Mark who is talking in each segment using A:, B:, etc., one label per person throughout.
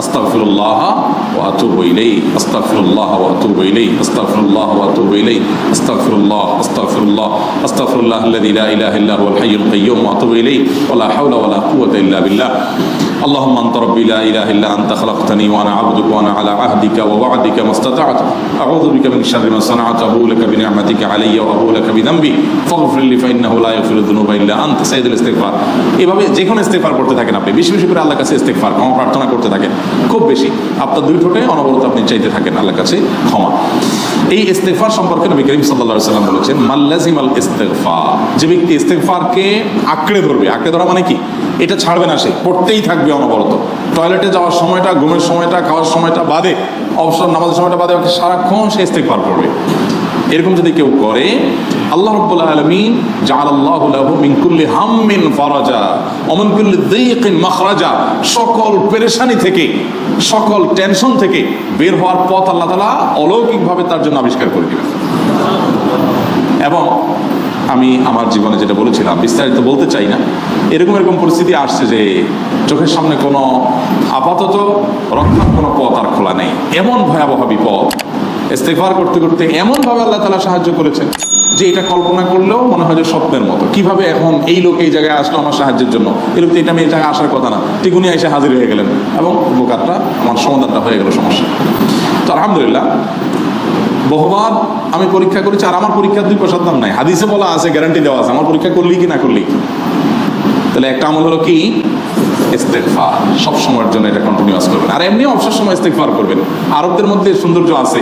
A: আস্তাগফিরুল্লাহ ওয়া আতুবু ইলাইহি আস্তাগফিরুল্লাহ ওয়া আতুবু ইলাইহি আস্তাগফিরুল্লাহ ওয়া আতুবু ইলাইহি আস্তাগফিরুল্লাহ আস্তাগফিরুল্লাহ আস্তাগফিরুল্লাহ আল্লাযী লা ইলাহা ইল্লা হুয়াল হাইয়ুল কাইয়্যুম ওয়া আতুবু ইলাইহি ওয়া লা হাওলা ওয়া লা কুওয়াতা ইল্লা বিল্লাহ اللهم انت ربي لا اله الا انت خلقتني وانا عبدك وانا على عهدك ووعدك ما استطعت اعوذ بك من شر ما صنعت ابو لك بنعمتك علي وابو لك بذنبي فاغفر لي فانه لا يغفر الذنوب الا انت سيد الاستغفار এভাবে যে কোনো ইস্তেগফার করতে থাকেন আপনি বেশি বেশি করে আল্লাহর কাছে ইস্তেগফার ক্ষমা প্রার্থনা করতে থাকেন খুব বেশি। আপনার দুই ঠোঁটে অনবরত আপনি চাইতে থাকেন আল্লাহর কাছে ক্ষমা। এই ইস্তেগফার সম্পর্কে নবী করিম আলাইহি সাল্লাম বলেছেন মাল্লাজিম আল ইস্তেগফার। যে ব্যক্তি ইস্তেগফারকে আঁকড়ে ধরবে, আঁকড়ে ধরা মানে কি? এটা ছাড়বে না সে, পড়তেই থাকবে অনবরত। টয়লেটে যাওয়ার সময়টা, ঘুমের সময়টা, খাওয়ার সময়টা বাদে, অবসর, নামাজের সময়টা বাদে সারাক্ষণ সে ইস্তেগফার করবে। এরকম যদি কেউ করে, আল্লাহ রাব্বুল আলামিন জাআলাল্লাহু লাহু মিন কুল্লি হাম্মিন ফারাজা, ওয়া মিন কুল্লি দাইয়িকিন মাখরাজা, সকল পেরেশানি থেকে, সকল টেনশন থেকে বের হওয়ার পথ আল্লাহ তাআলা অলৌকিকভাবে তার জন্য আবিষ্কার করে দিবেন। এবং আমি আমার জীবনে যেটা বলেছিলাম, বিস্তারিত বলতে চাই না, এরকম এরকম পরিস্থিতি আসছে যে চোখের সামনে কোনো আপাতত রক্ষার কোনো পথ আর খোলা নেই। এমন ভয়াবহ বিপদ ইস্তেফার করতে করতে এমনভাবে আল্লাহ তালা সাহায্য করেছেন যে এটা কল্পনা করলেও মনে হয় যে স্বপ্নের মতো। কীভাবে এখন এই লোক এই জায়গায় আসলো আমার সাহায্যের জন্য? এরকম তো এটা আমি এই জায়গায় আসার কথা না। টিকুনি এসে হাজির হয়ে গেলেন এবং উপকারটা আমার সমাধানটা হয়ে গেল সমস্যা। তো আলহামদুলিল্লাহ, বহুবার আমি পরীক্ষা করেছি আর আমার পরীক্ষার দুই পয়সার দাম নাই। হাদিসে বলা আছে গ্যারান্টি দেওয়া আছে, আমার পরীক্ষা করলি কি না করলি? তাহলে একটা আমল হলো কি? সব সময়ের জন্য এটা কন্টিনিউয়াস করবেন। আর এমনি অবসর সময় ইস্তেগফার করবেন। আরবদের মধ্যে সৌন্দর্য আছে।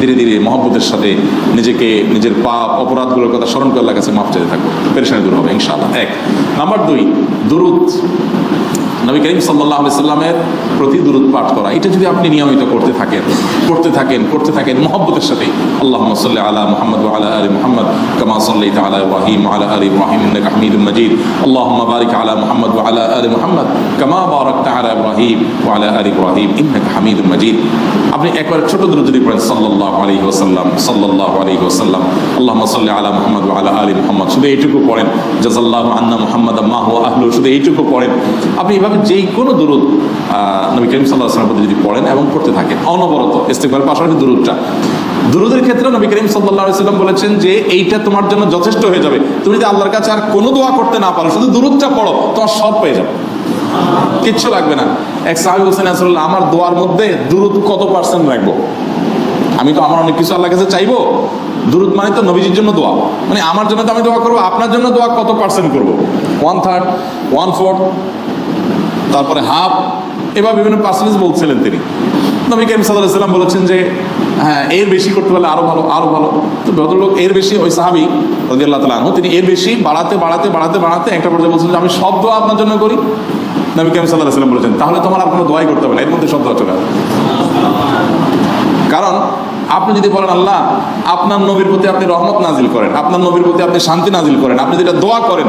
A: ধীরে ধীরে মহব্বতের সাথে নিজেকে, নিজের পাপ, অপরাধগুলোর কথা স্মরণ করে কাছে মাফ চাইতে থাকব। পেরেশানি দূর হবে, ইনশাআল্লাহ। এক। নাম্বার দুই, দুরুদ। নবী করিম সাল্লাহ সাল্লামের প্রতি দূরত পাঠ করা। এটা যদি আপনি নিয়মিত করতে থাকেন করতে থাকেন করতে থাকেন, মহব্বতের সাথে আল্লাহ সাল্লি আলা মোহাম্মদ আলা আলী মোহাম্মদ কামা সাল্লি আলা ইব্রাহিম আলা আলী ইব্রাহিম ইন্নাকা মাজিদ। আল্লাহুম্মা বারিক আলা মোহাম্মদ আলা আলী মোহাম্মদ কামা বারাকতা আলা ইব্রাহিম ওয়া আলা আলী ইব্রাহিম ইন্নাকা হামিদুম মাজিদ। আপনি একবার ছোট দূর যদি পড়েন, সাল্লাল্লাহু আলাইহি ওয়াসাল্লাম, সাল্লাল্লাহু আলাইহি ওয়াসাল্লাম, আল্লাহুম্মা সাল্লি আলা মুহাম্মদ ওয়া আলা আলী মুহাম্মদ। শুধু এইটুকু পড়েন। জাযাল্লাহু আন্না মুহাম্মাদ মা আহলু শুধু এইটুকু পড়েন। আপনি এইভাবে যেই কোনো দূরত নবী করিম সাল্লাহ আসলামের প্রতি যদি পড়েন এবং পড়তে থাকেন, অনবরত ইস্তেকবার পাশাপাশি দূরতটা দুরুদের ক্ষেত্রে নবী করিম সাল্লাহ সাল্লাম বলেছেন যে এইটা তোমার জন্য যথেষ্ট হয়ে যাবে। তুমি যদি আল্লাহর কাছে আর কোনো দোয়া করতে না পারো, শুধু দূরতটা পড়ো, তোমার সব পেয়ে যাবে। কিচ্ছু লাগবে না। এক সাহেব হোসেন আসল্লাহ আমার দোয়ার মধ্যে দূরত কত পার্সেন্ট রাখব? আমি তো আমার অনেক কিছু আল্লাহর কাছে চাইব। দূরত মানে তো নবীজির জন্য দোয়া। মানে আমার জন্য তো আমি দোয়া করব, আপনার জন্য দোয়া কত পার্সেন্ট করব? ওয়ান থার্ড ওয়ান ফোর্থ তারপরে হাফ, এবার বিভিন্ন পার্সেন্টেজ বলছিলেন তিনি। নবী করিম সাল্লাহ সাল্লাম বলেছেন যে হ্যাঁ এর বেশি করতে পারলে আরও ভালো আরও ভালো। তো ভদ্রলোক এর বেশি, ওই সাহাবি রাজি আল্লাহ তালা তিনি এর বেশি বাড়াতে বাড়াতে বাড়াতে বাড়াতে একটা পর্যায়ে বলছেন যে, আমি সব দোয়া আপনার জন্য করি। নবী করিম সাল্লাহ সাল্লাম বলেছেন, তাহলে তোমার আর কোনো দোয়াই করতে হবে এর মধ্যে সব দোয়া চলে কারণ আপনি যদি বলেন, আল্লাহ, আপনার নবীর প্রতি আপনি রহমত নাজিল করেন, আপনার নবীর প্রতি আপনি শান্তি নাজিল করেন, আপনি যেটা দোয়া করেন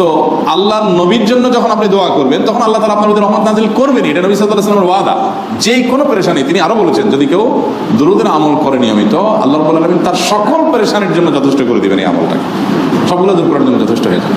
A: তো আল্লাহর নবীর জন্য যখন আপনি দোয়া করবেন, তখন আল্লাহ তালা আপনার রহমত নাজিল করবেন এটা নবী সাল্লাহ ওয়াদা। যে কোনো পেরেশানি, তিনি আরও বলেছেন, যদি কেউ দুরুদের আমল করে নিয়মিত, আল্লাহ বলেন তার সকল পরেশানির জন্য যথেষ্ট করে দেবেন এই আমলটাকে। সবগুলো দূর করার জন্য যথেষ্ট হয়ে যাবে।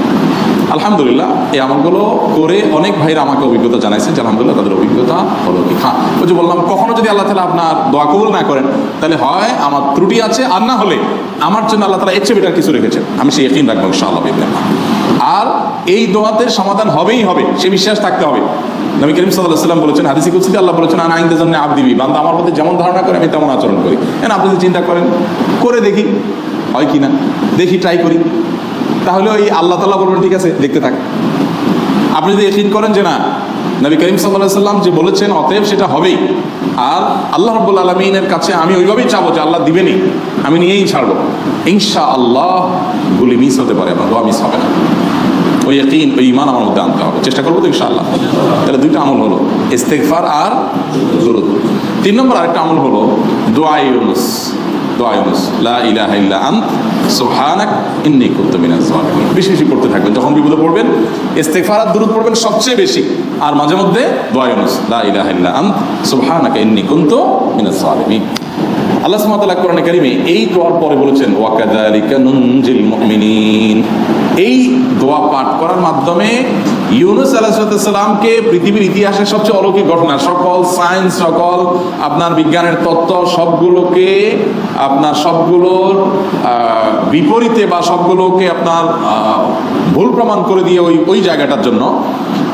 A: আলহামদুলিল্লাহ, এই আমলগুলো করে অনেক ভাইরা আমাকে অভিজ্ঞতা জানাইছে যে আলহামদুলিল্লাহ তাদের অভিজ্ঞতা হলো কি হ্যাঁ ওই যে বললাম, কখনো যদি আল্লাহ তালা আপনার দোয়া কবুল না করেন, তাহলে হয় আমার ত্রুটি আছে, আর না হলে আমার জন্য আল্লাহ তালা এর বেটার কিছু রেখেছেন। আমি সেই একদিন রাখব ইনশাআল্লাহ আর এই দোয়াতে সমাধান হবেই হবে, সে বিশ্বাস থাকতে হবে। নবী করিম সাল্লাহ সাল্লাম বলেছেন, হাদিসি কুসিতে আল্লাহ বলেছেন, আনা আইনদের জন্য আব দিবি বান্দা আমার মধ্যে যেমন ধারণা করে, আমি তেমন আচরণ করি। হ্যাঁ আপনি যদি চিন্তা করেন, করে দেখি, হয় কি না দেখি ট্রাই করি। তাহলে ওই আল্লাহ তাল্লাহ বলবেন, ঠিক আছে, দেখতে থাক। আপনি যদি একিন করেন যে না, নবী করিম সাল্লাহ সাল্লাম যে বলেছেন, অতএব সেটা হবেই। আর আল্লাহ রব্বুল আলমিনের কাছে আমি ওইভাবেই চাবো যে আল্লাহ দিবেনই। আমি নিয়েই ছাড়বো। ইনশা আল্লাহ গুলি মিস হতে পারে আমার দোয়া মিস হবে না। ওই একইন ওই ইমান আমার মধ্যে আনতে হবে। চেষ্টা করব তো ইনশাআল্লাহ। তাহলে দুইটা আমল হলো ইস্তেকফার আর দুরুদ। তিন নম্বর আরেকটা আমল হলো দোয়া ইউনুস বেশি বেশি করতে থাকবেন, যখন বিপদে পড়বেন ইস্তেগফার আর পড়বেন সবচেয়ে বেশি। আর মাঝে মধ্যে দোয়া লা ইলাহা ইল্লা আন্ত, সুবহানাকা ইন্নী কুনতু মিনাজ জালিমিন আল্লাহ সুবহানাহু ওয়া কোরআনে কারিমে এই দোয়ার পরে বলেছেন, ওয়াকাযালিকা নুনজিল মুমিনিন। এই দোয়া পাঠ করার মাধ্যমে ইউনুস আলাইহিসসালামকে পৃথিবীর ইতিহাসের সবচেয়ে অলৌকিক ঘটনা। সকল সায়েন্স সকল আপনার বিজ্ঞানের তত্ত্ব, সবগুলোকে আপনার সবগুলোর বিপরীতে বা সবগুলোকে আপনার ভুল প্রমাণ করে দিয়ে ওই ওই জায়গাটার জন্য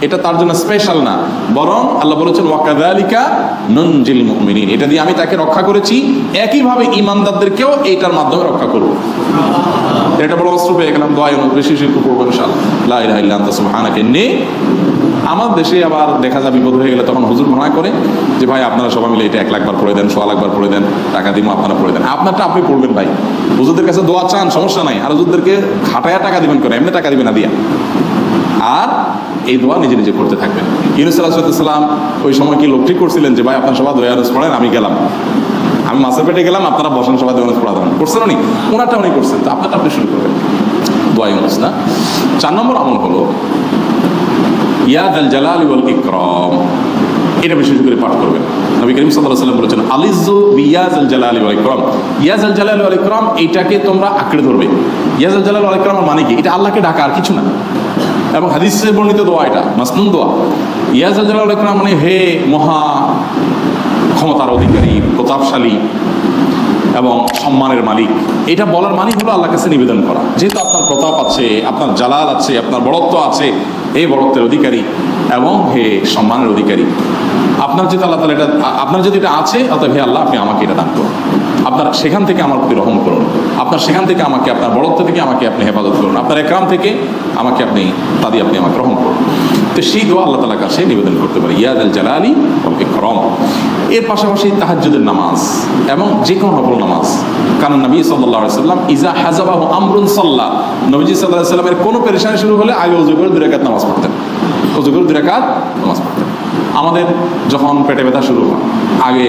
A: এটা তার জন্য স্পেশাল না। বরং আল্লাহ বলেছেন ওয়াকাদালিকা ননজিল মুমিনিন। এটা দিয়ে আমি তাকে রক্ষা করেছি। একইভাবে ইমানদারদেরকেও এইটার মাধ্যমে রক্ষা করব। এটা বড় অস্ত্র পেয়ে গেলাম, দোয়া বেশি বেশি করব ইনশাআল্লাহ। ইলাহা ইল্লা আনতা, সুবহানাকা, ইন্নী আমার দেশে আবার দেখা যায় বিপদ হয়ে গেলে তখন হুজুর মানা করে যে, ভাই, আপনারা সবাই মিলে এটা এক লাখবার পড়ে দেন, সোয়া লাখবার পড়ে দেন, টাকা দিব আপনারা পড়ে দেন। আপনারটা আপনি পড়বেন ভাই। হুজুরদের কাছে দোয়া চান, সমস্যা নাই। আর হুজুরদেরকে খাটায়া টাকা দিবেন করে এমনি টাকা দিবেন না দিয়া। আর এই দোয়া নিজে নিজে করতে থাকবেন। ইউনুস সাল্লাম ওই সময় কি লোক ঠিক করছিলেন যে, ভাই, আপনার সবাই দোয়া আরজ পড়েন, আমি গেলাম। আমি মাছের পেটে গেলাম, আপনারা বসেন সবাই দোয়া পড়া দেবেন করছেন উনি? ওনারটা উনি করছেন। তো আপনারটা আপনি শুরু করবেন। দোয়া ইউনুস, না? চার নম্বর আমল হলো ইয়াদ আল জালাল ওয়াল ইকরাম। এটা বিশেষ করে পাঠ করবেন। নবী করিম সাল্লাম বলেছেন আলিজু বিয়াজ আল জালাল ওয়াল ইকরাম। ইয়াজ আল জালাল ওয়াল ইকরাম এইটাকে তোমরা আঁকড়ে ধরবে। ইয়াজ আল জালাল ইকরাম মানে কি? এটা আল্লাহকে ডাকা আর কিছু না। এবং হাদিসে বর্ণিত দোয়া এটা, মাসনুন দোয়া। ইয়াজ মানে হে মহা ক্ষমতার অধিকারী, প্রতাপশালী এবং সম্মানের মালিক। এটা বলার মালিক হলো আল্লাহ কাছে নিবেদন করা। যেহেতু আপনার প্রতাপ আছে, আপনার জালাল আছে, আপনার বড়ত্ব আছে এই বড়ত্বের অধিকারী এবং হে সম্মানের অধিকারী। আপনার যদি আল্লাহ তালা এটা, আপনার যদি এটা আছে, অতএব হে আল্লাহ আপনি আমাকে এটা দান করুন। আপনার সেখান থেকে আমার প্রতি রহম করুন। আপনার সেখান থেকে আমাকে, আপনার বড়ত্ব থেকে আমাকে আপনি হেফাজত করুন। আপনার একরাম থেকে আমাকে আপনি তা দিয়ে আপনি আমাকে রহম করুন। তো সেই দোয়া আল্লাহ তালার কাছে নিবেদন করতে পারি। ইয়াদ আল জালালি করম এর পাশাপাশি তাহাজ্জুদের নামাজ এবং যে কোনো নফল নামাজ। কারণ নবী সাল্লাহ সাল্লাম ইজা হাজাবাহু আমরুন সাল্লাহ নবীজি সাল্লাহ সাল্লামের কোনো পেরেশানি শুরু হলে আগে উজু করে দুরাকাত নামাজ পড়তেন। উজু করে দুরাকাত নামাজ পড়তেন। আমাদের যখন পেটে ব্যথা শুরু হয়, আগে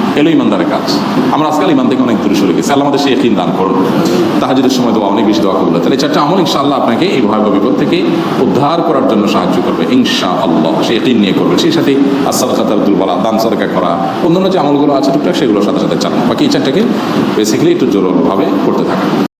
A: এলো ইমানদারের কাজ। আমরা আজকাল ইমান থেকে অনেক দূরে সরে গেছি। আল্লাহ আমাদের সে একদিন দান করুন। তাহাজুদের সময় দেওয়া অনেক বেশি দোয়া করব তাহলে চারটা আমল ইনশাআল্লাহ আপনাকে এই ভয়াবহ বিপদ থেকে উদ্ধার করার জন্য সাহায্য করবে। ইনশা আল্লাহ সে একদিন নিয়ে করবে। সেই সাথে আসাল খাতার বলা, দান সরকার করা, অন্যান্য যে আমলগুলো আছে টুকটাক, সেগুলোর সাথে সাথে চালানো। বাকি এই চারটাকে বেসিক্যালি একটু জোরভাবে করতে থাকা